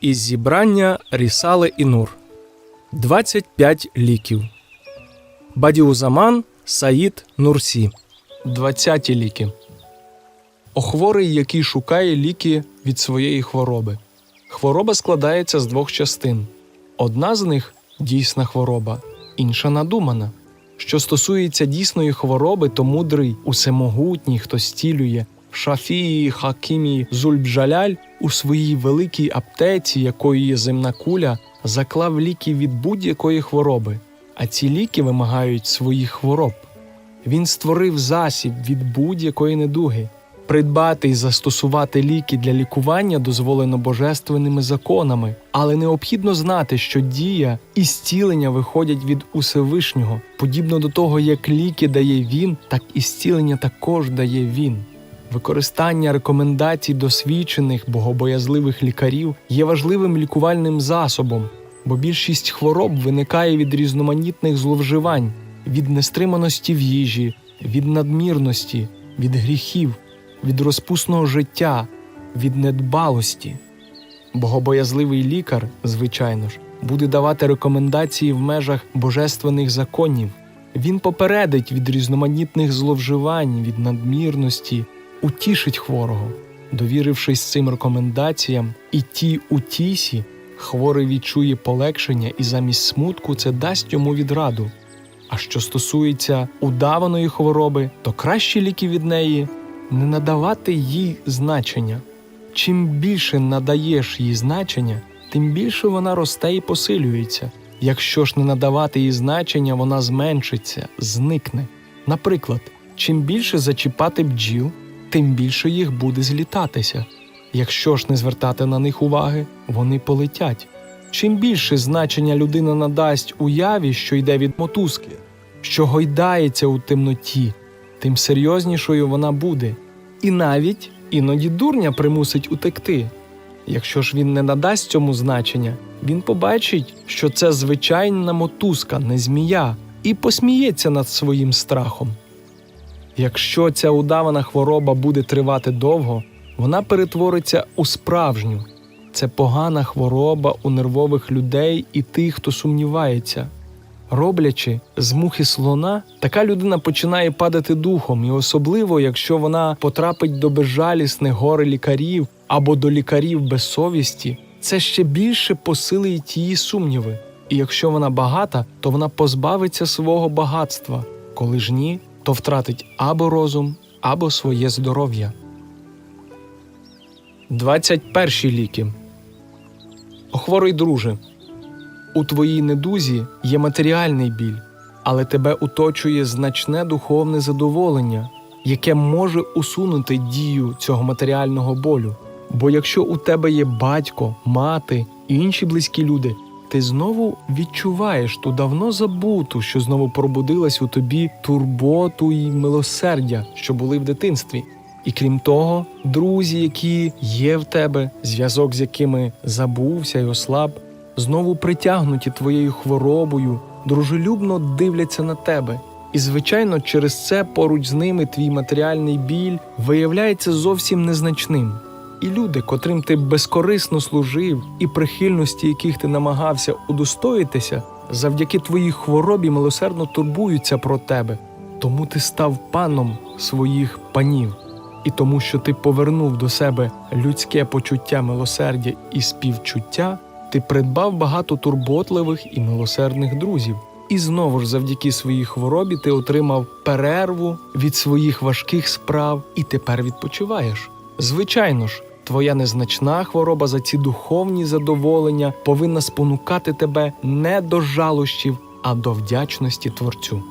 Із зібрання Рісали і Нур 25 ліків. Бадіузаман Саїд Нурсі 20 ліки. Охворий, який шукає ліки від своєї хвороби. Хвороба складається з двох частин. Одна з них дійсна хвороба, інша надумана. Що стосується дійсної хвороби, то мудрий, усемогутній, хто стілює, Шафії Хакімі Зульбжаляль у своїй великій аптеці, якою є земна куля, заклав ліки від будь-якої хвороби, а ці ліки вимагають своїх хвороб. Він створив засіб від будь-якої недуги. Придбати і застосувати ліки для лікування дозволено божественними законами, але необхідно знати, що дія і зцілення виходять від Усевишнього. Подібно до того, як ліки дає він, так і зцілення також дає він. Використання рекомендацій досвідчених богобоязливих лікарів є важливим лікувальним засобом, бо більшість хвороб виникає від різноманітних зловживань, від нестриманості в їжі, від надмірності, від гріхів, від розпусного життя, від недбалості. Богобоязливий лікар, звичайно ж, буде давати рекомендації в межах божественних законів. Він попередить від різноманітних зловживань, від надмірності, утішить хворого. Довірившись цим рекомендаціям, і ті утісі, хворий відчує полегшення і замість смутку це дасть йому відраду. А що стосується удаваної хвороби, то кращі ліки від неї не надавати їй значення. Чим більше надаєш їй значення, тим більше вона росте і посилюється. Якщо ж не надавати їй значення, вона зменшиться, зникне. Наприклад, чим більше зачіпати бджіл, тим більше їх буде злітатися. Якщо ж не звертати на них уваги, вони полетять. Чим більше значення людина надасть уяві, що йде від мотузки, що гойдається у темноті, тим серйознішою вона буде. І навіть іноді дурня примусить утекти. Якщо ж він не надасть цьому значення, він побачить, що це звичайна мотузка, не змія, і посміється над своїм страхом. Якщо ця удавана хвороба буде тривати довго, вона перетвориться у справжню. Це погана хвороба у нервових людей і тих, хто сумнівається. Роблячи з мухи слона, така людина починає падати духом, і особливо, якщо вона потрапить до безжалісних гори лікарів або до лікарів без совісті, це ще більше посилить її сумніви. І якщо вона багата, то вона позбавиться свого багатства, коли ж ні, то втратить або розум, або своє здоров'я. 21 ліки. Охворий друже. У твоїй недузі є матеріальний біль, але тебе оточує значне духовне задоволення, яке може усунути дію цього матеріального болю. Бо якщо у тебе є батько, мати і інші близькі люди, ти знову відчуваєш ту давно забуту, що знову пробудилась у тобі турботу і милосердя, що були в дитинстві. І крім того, друзі, які є в тебе, зв'язок з якими забувся й ослаб, знову притягнуті твоєю хворобою, дружелюбно дивляться на тебе. І, звичайно, через це поруч з ними твій матеріальний біль виявляється зовсім незначним. І люди, котрим ти безкорисно служив, і прихильності яких ти намагався удостоїтися, завдяки твоїй хворобі милосердно турбуються про тебе. Тому ти став паном своїх панів, і тому, що ти повернув до себе людське почуття милосердя і співчуття, ти придбав багато турботливих і милосердних друзів. І знову ж завдяки своїй хворобі ти отримав перерву від своїх важких справ і тепер відпочиваєш. Звичайно ж, твоя незначна хвороба за ці духовні задоволення повинна спонукати тебе не до жалощів, а до вдячності Творцю.